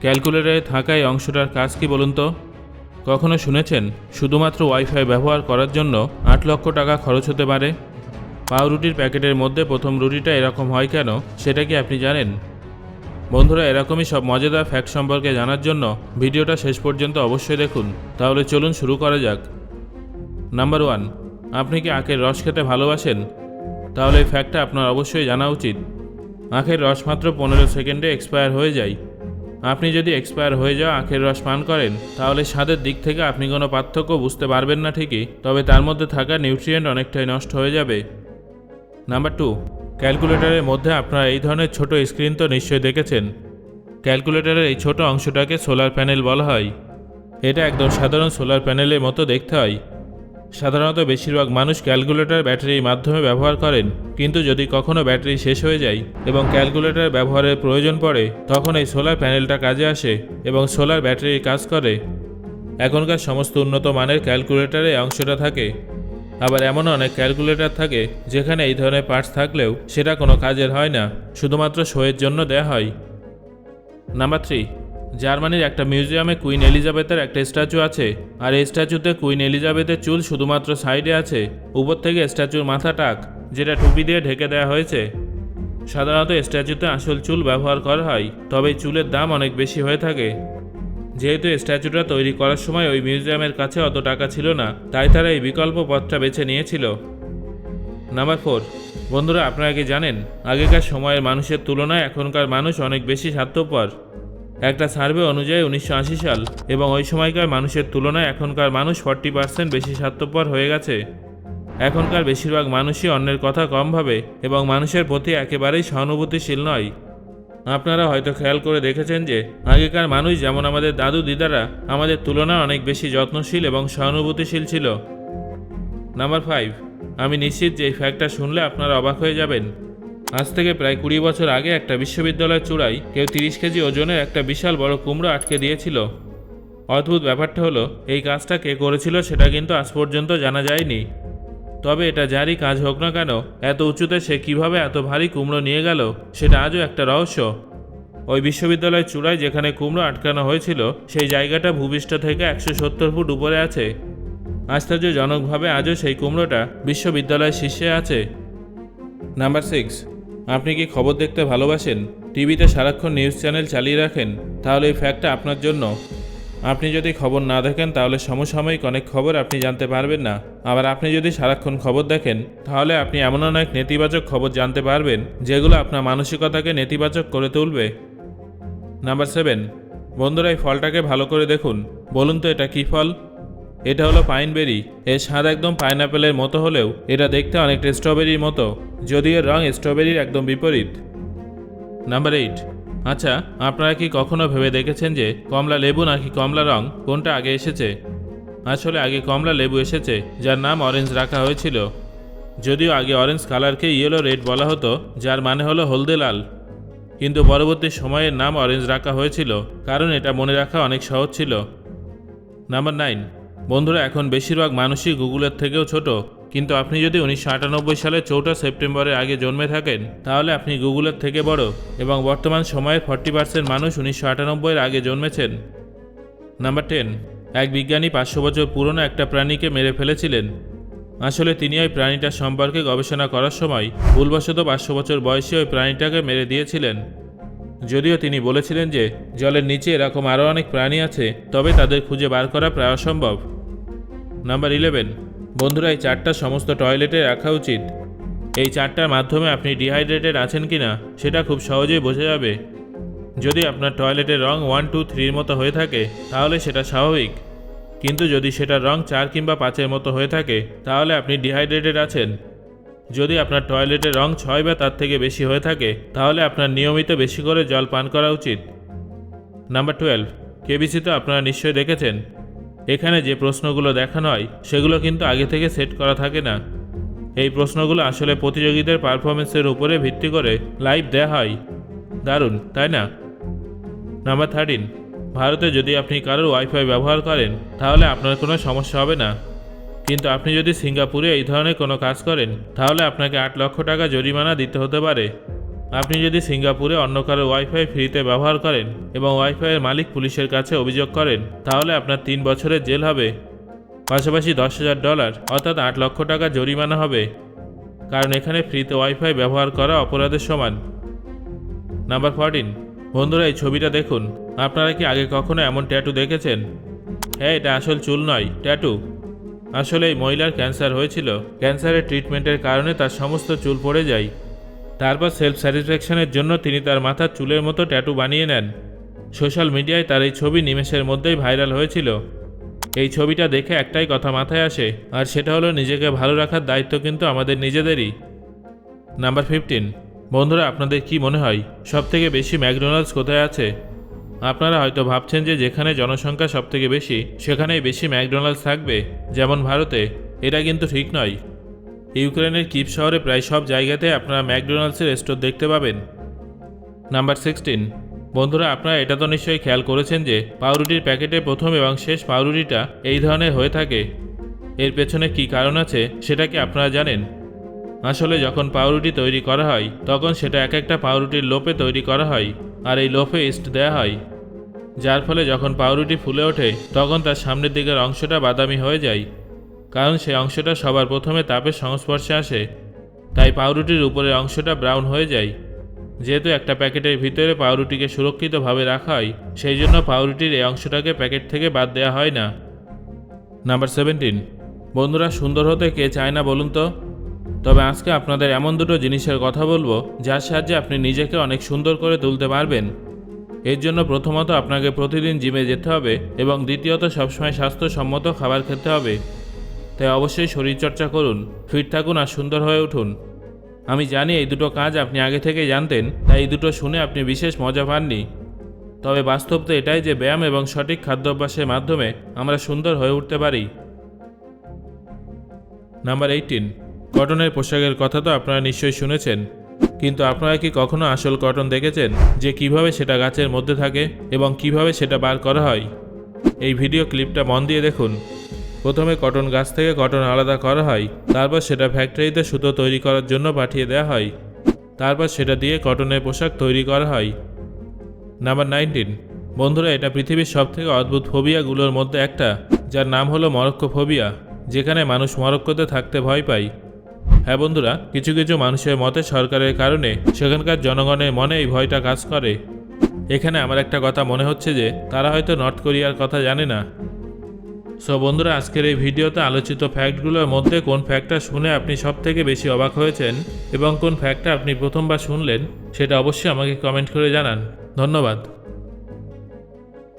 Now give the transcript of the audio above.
ক্যালকুলেটরে থাকা এই অংশটার কাজ কি বলুন তো? কখনো শুনেছেন শুধুমাত্র ওয়াইফাই ব্যবহার করার জন্য আট লক্ষ টাকা খরচ হতে পারে? পাউরুটির প্যাকেটের মধ্যে প্রথম রুটিটা এরকম হয় কেন, সেটা কি আপনি জানেন? বন্ধুরা, এরকমই সব মজাদার ফ্যাক্ট সম্পর্কে জানার জন্য ভিডিওটা শেষ পর্যন্ত অবশ্যই দেখুন। তাহলে চলুন শুরু করা যাক। নাম্বার ওয়ান আপনি কি আখের রস খেতে ভালোবাসেন? তাহলে এই ফ্যাক্টটা আপনার অবশ্যই জানা উচিত। আখের রস মাত্র পনেরো সেকেন্ডে এক্সপায়ার হয়ে যায়। আপনি যদি এক্সপায়ার হয়ে যাওয়া আখের রস পান করেন, তাহলে স্বাদের দিক থেকে আপনি কোনো পার্থক্য বুঝতে পারবেন না ঠিকই, তবে তার মধ্যে থাকা নিউট্রিয়েন্ট অনেকটাই নষ্ট হয়ে যাবে। নাম্বার টু ক্যালকুলেটরের মধ্যে আপনারা এই ধরনের ছোট স্ক্রিন তো নিশ্চয়ই দেখেছেন। ক্যালকুলেটরের এই ছোট অংশটাকে সোলার প্যানেল বলা হয়। এটা একদম সাধারণ সোলার প্যানেলের মতো দেখতে হয়। সাধারণত বেশিরভাগ মানুষ ক্যালকুলেটর ব্যাটারির মাধ্যমে ব্যবহার করেন, কিন্তু যদি কখনও ব্যাটারি শেষ হয়ে যায় এবং ক্যালকুলেটর ব্যবহারের প্রয়োজন পড়ে, তখন এই সোলার প্যানেলটা কাজে আসে এবং সোলার ব্যাটারি কাজ করে। এখনকার সমস্ত উন্নত মানের ক্যালকুলেটরে অংশটা থাকে। আবার এমন অনেক ক্যালকুলেটর থাকে, যেখানে এই ধরনের পার্টস থাকলেও সেটা কোনো কাজের হয় না, শুধুমাত্র শোয়ের জন্য দেয়া হয়। নাম্বার থ্রি জার্মানির একটা মিউজিয়ামে কুইন এলিজাবেথের একটা স্ট্যাচু আছে, আর এই স্ট্যাচুতে কুইন এলিজাবেথের চুল শুধুমাত্র সাইডে আছে, উপর থেকে স্ট্যাচুর মাথা টাক, যেটা টুপি দিয়ে ঢেকে দেওয়া হয়েছে। সাধারণত স্ট্যাচুতে আসল চুল ব্যবহার করা হয়, তবে চুলের দাম অনেক বেশি হয়ে থাকে। যেহেতু স্ট্যাচুটা তৈরি করার সময় ওই মিউজিয়ামের কাছে অত টাকা ছিল না, তাই তারা এই বিকল্প পথটা বেছে নিয়েছিল। নাম্বার ফোর, বন্ধুরা, আপনারা কি জানেন, আগেকার সময়ের মানুষের তুলনায় এখনকার মানুষ অনেক বেশি স্বার্থপর? একটা সার্ভে অনুযায়ী উনিশশো আশি সাল এবং ওই সময়কার মানুষের তুলনায় এখনকার মানুষ ফর্টি পার্সেন্ট বেশি স্বার্থপর হয়ে গেছে। এখনকার বেশিরভাগ মানুষই অন্যের কথা কম ভাবে এবং মানুষের প্রতি একেবারেই সহানুভূতিশীল নয়। আপনারা হয়তো খেয়াল করে দেখেছেন যে, আগেকার মানুষ যেমন আমাদের দাদু দিদারা, আমাদের তুলনায় অনেক বেশি যত্নশীল এবং সহানুভূতিশীল ছিল। নাম্বার ফাইভ, আমি নিশ্চিত যে এই ফ্যাক্টটা শুনলে আপনারা অবাক হয়ে যাবেন। আজ থেকে প্রায় কুড়ি বছর আগে একটা বিশ্ববিদ্যালয়ের চূড়ায় কেউ তিরিশ কেজি ওজনের একটা বিশাল বড় কুমড়ো আটকে দিয়েছিল। অদ্ভুত ব্যাপারটা হলো, এই কাজটা কে করেছিল সেটা কিন্তু আজ পর্যন্ত জানা যায়নি। তবে এটা যারই কাজ হোক না কেন, এত উঁচুতে সে কীভাবে এত ভারী কুমড়ো নিয়ে গেল, সেটা আজও একটা রহস্য। ওই বিশ্ববিদ্যালয়ের চূড়ায় যেখানে কুমড়ো আটকানো হয়েছিল, সেই জায়গাটা ভূপৃষ্ঠ থেকে একশো সত্তর ফুট উপরে আছে। আশ্চর্যজনকভাবে আজও সেই কুমড়োটা বিশ্ববিদ্যালয়ের শীর্ষে আছে। Number six. আপনি কি খবর দেখতে ভালোবাসেন? টিভিতে সারাক্ষণ নিউজ চ্যানেল চালিয়ে রাখেন, তাহলে এই ফ্যাক্টটা আপনার জন্য। আপনি যদি খবর না দেখেন, তাহলে সমসাময়িক অনেক খবর আপনি জানতে পারবেন না। আবার আপনি যদি সারাক্ষণ খবর দেখেন, তাহলে আপনি এমন অনেক নেতিবাচক খবর জানতে পারবেন, যেগুলো আপনার মানসিকতাকে নেতিবাচক করে তুলবে। নাম্বার সেভেন, বন্ধুরা এই ফলটাকে ভালো করে দেখুন। বলুন তো এটা কী ফল? এটা হলো পাইনবেরি এর স্বাদ একদম পাইনাপেলের মতো হলেও এটা দেখতে অনেকটা স্ট্রবেরির মতো, যদিও এর রং স্ট্রবেরির একদম বিপরীত। Number eight. আচ্ছা আপনারা কি কখনো ভেবে দেখেছেন যে কমলা লেবু নাকি কমলা রং? কোনটা আগে এসেছে? আসলে আগে কমলা লেবু এসেছে, যার নাম অরেঞ্জ রাখা হয়েছিল। যদিও আগে অরেঞ্জ কালারকে ইয়েলো রেড বলা হতো, যার মানে হলো হলদে লাল। কিন্তু পরবর্তী সময়ের নাম অরেঞ্জ রাখা হয়েছিল, কারণ এটা মনে রাখা অনেক সহজ ছিল। Number nine. বন্ধুরা, এখন বেশিরভাগ মানুষই গুগলের থেকেও ছোট। কিন্তু আপনি যদি উনিশশো আটানব্বই সালে চৌঠা সেপ্টেম্বরের আগে জন্মে থাকেন, তাহলে আপনি গুগলের থেকে বড় এবং বর্তমান সময়ে ফর্টি পার্সেন্ট মানুষ উনিশশো আটানব্বইয়ের আগে জন্মেছেন। নাম্বার টেন, এক বিজ্ঞানী পাঁচশো বছর পুরনো একটা প্রাণীকে মেরে ফেলেছিলেন। আসলে তিনি ওই প্রাণীটার সম্পর্কে গবেষণা করার সময় ভুলবশত পাঁচশো বছর বয়সে ওই প্রাণীটাকে মেরে দিয়েছিলেন। যদিও তিনি বলেছিলেন যে, জলের নিচে এরকম আরও অনেক প্রাণী আছে, তবে তাদের খুঁজে বার করা প্রায় অসম্ভব। নাম্বার ইলেভেন বন্ধুরা, এই চারটা সমস্ত টয়লেটে রাখা উচিত। এই চারটার মাধ্যমে আপনি ডিহাইড্রেটেড আছেন কিনা, সেটা খুব সহজেই বোঝা যাবে। যদি আপনার টয়লেটের রং ওয়ান টু থ্রির মতো হয়ে থাকে, তাহলে সেটা স্বাভাবিক। কিন্তু যদি সেটার রং চার কিংবা পাঁচের মতো হয়ে থাকে, তাহলে আপনি ডিহাইড্রেটেড আছেন। যদি আপনার টয়লেটের রং ছয় বা তার থেকে বেশি হয়ে থাকে, তাহলে আপনার নিয়মিত বেশি করে জল পান করা উচিত। নাম্বার টুয়েলভ কেবিসি তো আপনারা নিশ্চয়ই দেখেছেন। এখানে যে প্রশ্নগুলো দেখানো হয়, সেগুলো কিন্তু আগে থেকে সেট করা থাকে না। এই প্রশ্নগুলো আসলে প্রতিযোগীদের পারফরমেন্সের উপরে ভিত্তি করে লাইভ দেয়া হয়। দারুণ, তাই না? নাম্বার থার্টিন ভারতে যদি আপনি কারোর ওয়াইফাই ব্যবহার করেন, তাহলে আপনার কোনো সমস্যা হবে না। কিন্তু আপনি যদি সিঙ্গাপুরে এই ধরনের কোনো কাজ করেন, তাহলে আপনাকে আট লক্ষ টাকা জরিমানা দিতে হতে পারে। আপনি যদি সিঙ্গাপুরে অন্য কারও ওয়াইফাই ফ্রিতে ব্যবহার করেন এবং ওয়াইফাইয়ের মালিক পুলিশের কাছে অভিযোগ করেন, তাহলে আপনার তিন বছরের জেল হবে। পাশাপাশি দশ হাজার ডলার, অর্থাৎ আট লক্ষ টাকা জরিমানা হবে। কারণ এখানে ফ্রিতে ওয়াইফাই ব্যবহার করা অপরাধের সমান। নাম্বার ফোরটিন বন্ধুরা, এই ছবিটা দেখুন। আপনারা কি আগে কখনো এমন ট্যাটু দেখেছেন? হ্যাঁ এটা আসল চুল নয় ট্যাটু আসলে এই মহিলার ক্যান্সার হয়েছিল। ক্যান্সারের ট্রিটমেন্টের কারণে তার সমস্ত চুল পড়ে যায়। তারপর সেলফ স্যাটিসফ্যাকশনের জন্য তিনি তার মাথার চুলের মতো ট্যাটু বানিয়ে নেন। সোশ্যাল মিডিয়ায় তার এই ছবি নিমেষের মধ্যেই ভাইরাল হয়েছিল। এই ছবিটা দেখে একটাই কথা মাথায় আসে, আর সেটা হলো নিজেকে ভালো রাখার দায়িত্ব কিন্তু আমাদের নিজেদেরই। নাম্বার ফিফটিন বন্ধুরা আপনাদের কি মনে হয়, সবথেকে বেশি ম্যাকডোনাল্ডস কোথায় আছে? আপনারা হয়তো ভাবছেন যে যেখানে জনসংখ্যা সবথেকে বেশি, সেখানেই বেশি ম্যাকডোনাল্ডস থাকবে, যেমন ভারতে। এটা কিন্তু ঠিক নয়। ইউক্রেনের কিপ শহরে প্রায় সব জায়গাতে আপনারা ম্যাকডোনাল্ডসের স্টোর দেখতে পাবেন। Number sixteen. বন্ধুরা, আপনারা এটা তো নিশ্চয়ই খেয়াল করেছেন যে পাউরুটির প্যাকেটে প্রথম এবং শেষ পাউরুটিটা এই ধরনের হয়ে থাকে। এর পেছনে কি কারণ আছে সেটা কি আপনারা জানেন? আসলে যখন পাউরুটি তৈরি করা হয়, তখন সেটা এক একটা পাউরুটির লোপে তৈরি করা হয় আর এই লোপে ইস্ট দেওয়া হয়। যার ফলে যখন পাউরুটি ফুলে ওঠে, তখন তার সামনের দিকের অংশটা বাদামি হয়ে যায়। কারণ সেই অংশটা সবার প্রথমে তাপের সংস্পর্শে আসে, তাই পাউরুটির উপরের অংশটা ব্রাউন হয়ে যায়। যেহেতু একটা প্যাকেটের ভিতরে পাউরুটিকে সুরক্ষিতভাবে রাখা হয়, সেই জন্য পাউরুটির এই অংশটাকে প্যাকেট থেকে বাদ দেওয়া হয় না। Number seventeen. বন্ধুরা, সুন্দর হতে কে চায় না বলুন তো? তবে আজকে আপনাদের এমন দুটো জিনিসের কথা বলব, যার সাহায্যে আপনি নিজেকে অনেক সুন্দর করে তুলতে পারবেন। এর জন্য প্রথমত আপনাকে প্রতিদিন জিমে যেতে হবে এবং দ্বিতীয়ত সবসময় স্বাস্থ্যসম্মত খাবার খেতে হবে। তাই অবশ্যই শরীরচর্চা করুন, ফিট থাকুন আর সুন্দর হয়ে উঠুন। আমি জানি এই দুটো কাজ আপনি আগে থেকেই জানতেন, তাই এই দুটো শুনে আপনি বিশেষ মজা পাননি। তবে বাস্তব তো এটাই যে ব্যায়াম এবং সঠিক খাদ্যাভ্যাসের মাধ্যমে আমরা সুন্দর হয়ে উঠতে পারি। নাম্বার এইটিন কটনের পোশাকের কথা তো আপনারা নিশ্চয়ই শুনেছেন, কিন্তু আপনারা কি কখনো আসল কটন দেখেছেন, যে কীভাবে সেটা গাছের মধ্যে থাকে এবং কীভাবে সেটা বার করা হয়? এই ভিডিও ক্লিপটা মন দিয়ে দেখুন। প্রথমে কটন গাছ থেকে কটন আলাদা করা হয়, তারপর সেটা ফ্যাক্টরিতে সুতো তৈরি করার জন্য পাঠিয়ে দেওয়া হয়। তারপর সেটা দিয়ে কটনের পোশাক তৈরি করা হয়। নাম্বার নাইনটিন বন্ধুরা, এটা পৃথিবীর সবথেকে অদ্ভুত ফোবিয়াগুলোর মধ্যে একটা, যার নাম হলো মরক্কো ফোবিয়া, যেখানে মানুষ মরক্কোতে থাকতে ভয় পায়। হ্যাঁ বন্ধুরা, কিছু কিছু মানুষের মতে সরকারের কারণে সেখানকার জনগণের মনে এই ভয়টা কাজ করে। এখানে আমার একটা কথা মনে হচ্ছে যে, তারা হয়তো নর্থ কোরিয়ার কথা জানে না। সো বন্ধুরা, আজকের এই ভিডিওতে আলোচিত ফ্যাক্টগুলোর মধ্যে কোন ফ্যাক্টটা শুনে আপনি সব থেকে বেশি অবাক হয়েছেন এবং কোন ফ্যাক্টটা আপনি প্রথমবার শুনলেন, সেটা অবশ্যই আমাকে কমেন্ট করে জানান। ধন্যবাদ।